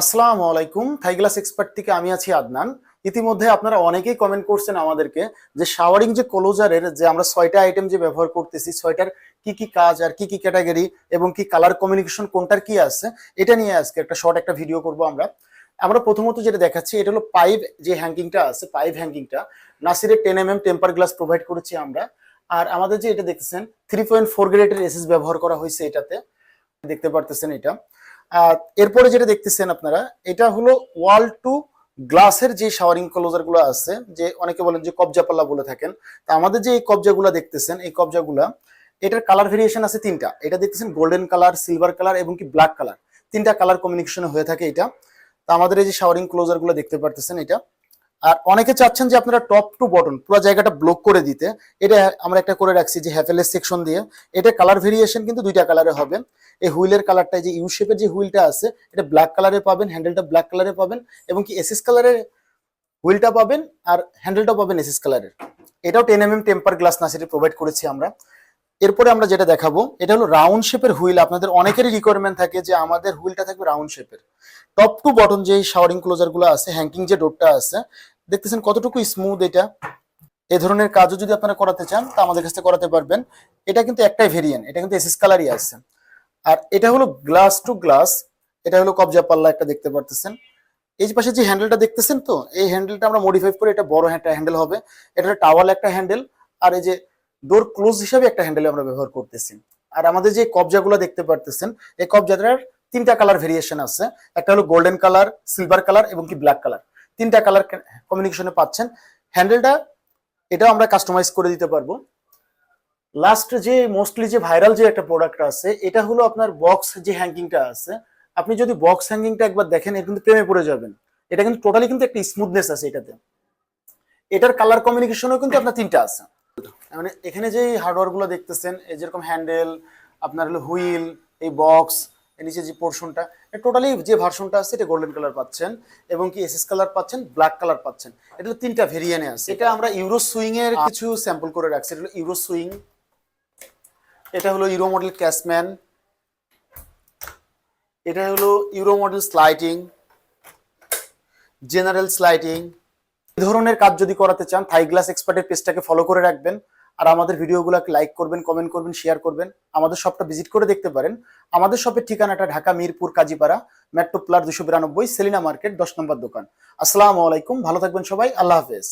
আসসালামু আলাইকুম। Thai glass expert থেকে আমি আছি আদনান। ইতিমধ্যে আপনারা অনেকেই কমেন্ট করছেন আমাদেরকে যে শাওয়ারিং যে ক্লোজারের যে আমরা ছয়টা আইটেম যে ব্যবহার করতেছি, ছয়টার কি কি কাজ আর কি কি ক্যাটাগরি এবং কি কালার কমিউনিকেশন কোনটার কি আছে, এটা নিয়ে আজকে একটা শর্ট একটা ভিডিও করব আমরা। আমরা প্রথমত যেটা দেখাচ্ছি, এটা হলো পাইপ যে হ্যাঙ্কিংটা আছে, পাইপ হ্যাঙ্কিংটা নাসিরের ten M M temper glass provide করেছি আমরা। আর আমাদের যে এটা দেখতেছেন থ্রি পয়েন্ট ফোর গ্রেডের এসএস ব্যবহার করা হয়েছে এটাতে। দেখতে পারতেছেন এটা। এরপরে যেটা দেখতেছেন আপনারা, এটা হলো ওয়াল টু গ্লাসের যে শাওয়ারিং ক্লোজারগুলো আছে, যে অনেকে বলেন যে কবজা পাল্লা বলে থাকেন। তা আমাদের যে এই কবজাগুলো দেখতেছেন, এই কবজাগুলা, এটার কালার ভেরিয়েশন আছে তিনটা। এটা দেখতেছেন গোল্ডেন কালার সিলভার কালার এবং কি ব্ল্যাক কালার তিনটা কালার কমিউনিকেশন হয়ে থাকে এটা। তা আমাদের এই যে শাওয়ারিং ক্লোজারগুলো দেখতে পারতেছেন এটা। আর অনেকে চাচ্ছেন যে আপনারা টপ টু বটন পুরো জায়গাটা ব্লক করে দিতে। এটা আমরা একটা করে রাখছি যে হ্যাফেলের সেকশন দিয়ে। এটা কালার ভেরিয়েশন কিন্তু দুইটা কালারে হবে। এই হুইলের কালারটা যে ইউ শেপের যে হুইলটা আছে, এটা ব্ল্যাক কালারে পাবেন হ্যান্ডেলটা ব্ল্যাক কালারে পাবেন এবং কি এসএস কালারের হুইলটা পাবেন আর হ্যান্ডেলটা পাবেন এসএস কালারের এটাও ten M M temper glass নাসিটি provide করেছি আমরা। এরপরে আমরা যেটা দেখাবো, এটা হলো রাউন্ড শেপের হুইল আপনাদের অনেকেরই রিকোয়ারমেন্ট থাকে যে আমাদের হুইলটা থাকবে রাউন্ড শেপের টপ টু বটন যে শাওয়ারিং ক্লোজারগুলো আছে হ্যাঙ্কিং যে ডোরটা আছে দেখতেছেন কতটুকু স্মুথ এটা। এ ধরনের কাজও যদি আপনারা করাতে চান, তা আমাদের কাছে করাতে পারবেন। এটা কিন্তু একটাই ভেরিয়েন্ট এটা কিন্তু এসএস কালারই আছে। আর এটা হলো গ্লাস টু গ্লাস এটা হলো কবজা পাল্লা একটা দেখতে পারতেছেন। এই পাশে যে হ্যান্ডেলটা দেখতেছেন তো, এই হ্যান্ডেলটা আমরা মডিফাই করে এটা বড় একটা হ্যান্ডেল হবে। এটা টাওয়াল একটা হ্যান্ডেল আর এই যে ডোর ক্লোজ হিসাবে একটা হ্যান্ডেল আমরা ব্যবহার করতেছি। আর আমাদের যে কবজাগুলো দেখতে পারতেছেন, এই কবজাটার তিনটা কালার ভেরিয়েশন আছে। একটা হলো গোল্ডেন কালার সিলভার কালার এবং কি ব্ল্যাক কালার তিনটা কালার কমিউনিকেশনে পাচ্ছেন। হ্যান্ডেলটা এটাও আমরা কাস্টমাইজ করে দিতে পারব। লাস্ট যে মোস্টলি যে ভাইরাল যে একটা প্রোডাক্ট আছে, এটা হলো আপনার বক্স যে হ্যাঙ্কিংটা আছে। আপনি যদি বক্স হ্যাঙ্কিংটা একবার দেখেন এটা কিন্তু প্রেমে পড়ে যাবেন। এটা কিন্তু টোটালি কিন্তু একটা স্মুথনেস আছে এটাতে। এটার কালার কমিউনিকেশনও কিন্তু আপনার তিনটা আছে। মানে এখানে যে হার্ডওয়্যারগুলো দেখতেছেন, এই যেরকম হ্যান্ডেল আপনার হলো হুইল এই বক্স নিচে যে পোর্শনটা টোটালি যে ভার্সনটা আছে এটা গোল্ডেন কালার পাচ্ছেন এবং কি এসএস কালার পাচ্ছেন ব্ল্যাক কালার পাচ্ছেন। এটা তিনটা ভেরিয়েন্টে আছে। এটা আমরা ইউরো সুইং এর কিছু স্যাম্পল করে রাখছি। এটা হলো ইউরো সুইং এটা হলো ইউরো মডেল ক্যাশম্যান এটা হলো euro model sliding general sliding এই ধরনের কাজ যদি করাতে চান থাই গ্লাস এক্সপার্টের পেজটাকে ফলো করে রাখবেন। আর আমাদের ভিডিওগুলোকে লাইক করবেন কমেন্ট করবেন শেয়ার করবেন। আমাদের শপটা ভিজিট করে দেখতে পারেন। আমাদের শপের ঠিকানাটা ঢাকা, মিরপুর, কাজীপাড়া মেট্রো প্লার দুশো বিরানব্বই, সেলিনা মার্কেট দশ নম্বর দোকান। আসসালামু আলাইকুম, ভালো থাকবেন সবাই, আল্লাহ হাফেজ।